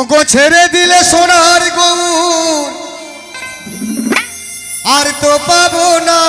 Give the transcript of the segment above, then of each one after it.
ওগো ছেড়ে দিলে সোনার গৌর আর তো পাবো না।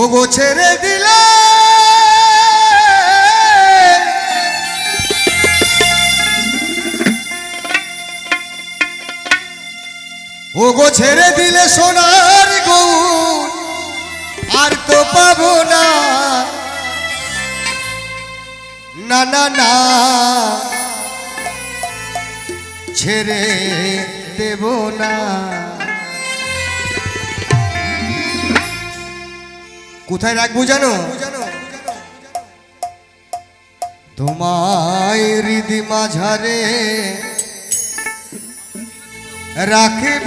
ওগো ছেড়ে দিলে ওগো ছেড়ে দিলে সোনার গৌর আর তো পাবো না। না না না। ছেড়ে দেব না। কোথায় রাখব জানো? তোমায় হৃদি মাঝারে রাখিব।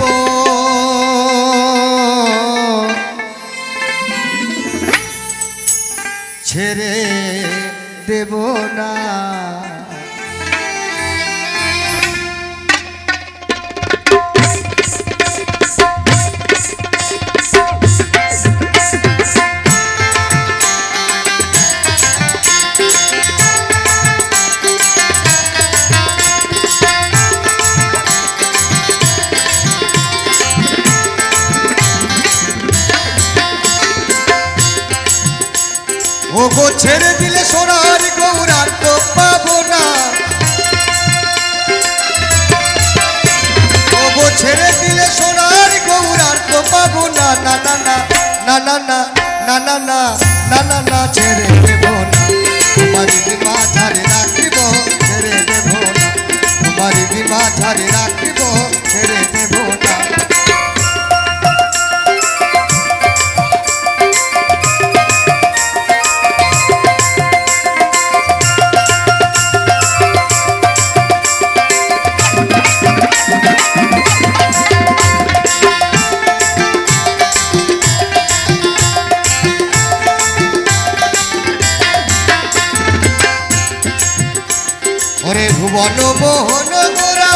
ছেড়ে দেব না। ওগো ছেড়ে দিলে সোনার গৌরার তো পাবো না ওগো ছেড়ে দিলে সোনার গৌরার তো পাবো না না না না না না না না না না না না না ছেড়ে দেব না তোমার দিমা ঝাড়ে রাখিব ছেড়ে দেব না তোমার দিমা ঝাড়ে ওরে ভুবন মোহন গোরা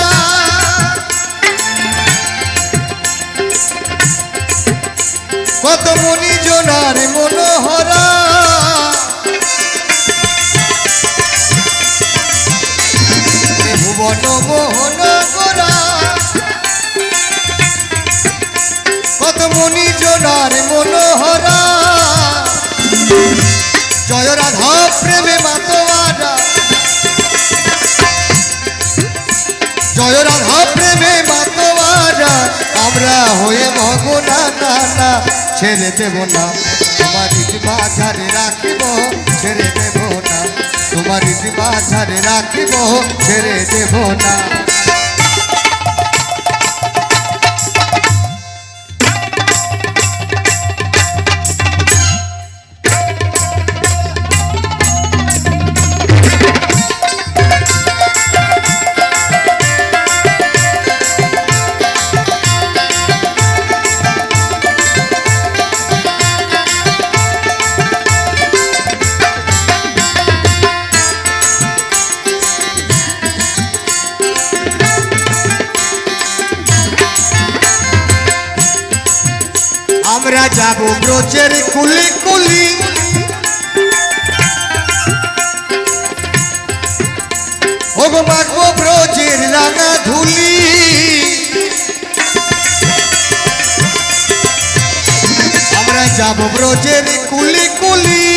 কত মনি জনার মনোহরা। ওরে ভুবন মোহন গোরা কত মনি জনার মনোহরা। জয় রাধা প্রেমে মাতোয়ারা। জয় রাধা প্রেমে মাতোয়ারা আমরা হয়ে মগনা নানা ছেড়ে দেব না। তোমার বাজারে রাখিব, ছেড়ে দেব না। তোমার বাজারে রাখিব, ছেড়ে দেব না। যাব ব্রোচের কুলি কুলি। ওগো মাগবো ব্রোচের রাঙা ধুলি। আমরা যাব ব্রোচের কুলি কুলি।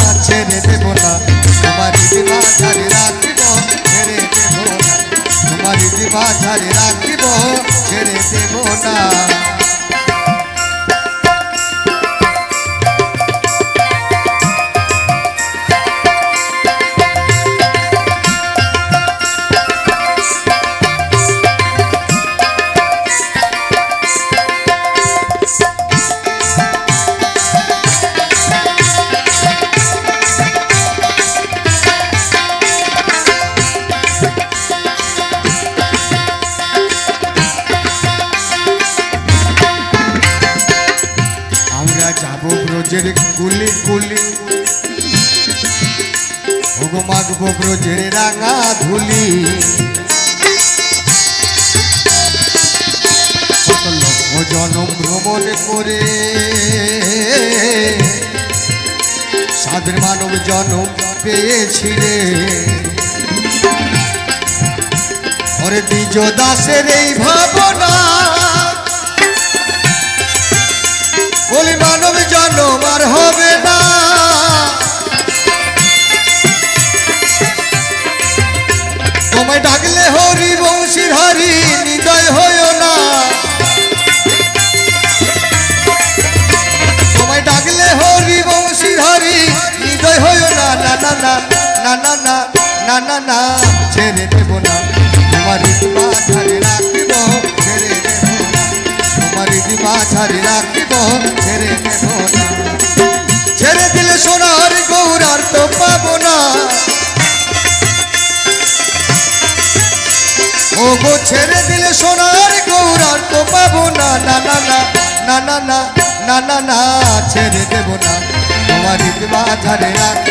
ব্রজের কুলি কুলি। ওগো মাগবো ব্রজের রাঙা ধুলি। জনম ভ্রমণ করে। সাধের মানব জনম পেয়েছি রে ওরে দ্বিজ দাসের এই ভাবনা তোমায় ডাকলে হরি বংশীর হরি হৃদয় হইও না। তোমায় ডাকলে হরি বংশীর হরি হৃদয় হইও না। না না না না না না না না না, ছেড়ে দেব না। তোমার ছাড়ে রাখিব, ছেড়ে দেব না। তোমার ছাড়ে রাখিব, ছেড়ে দেব সোনার গৌরার তো পাবো না না না না না না না না না না ছেড়ে দেবো না তোমার বাজারে ধারে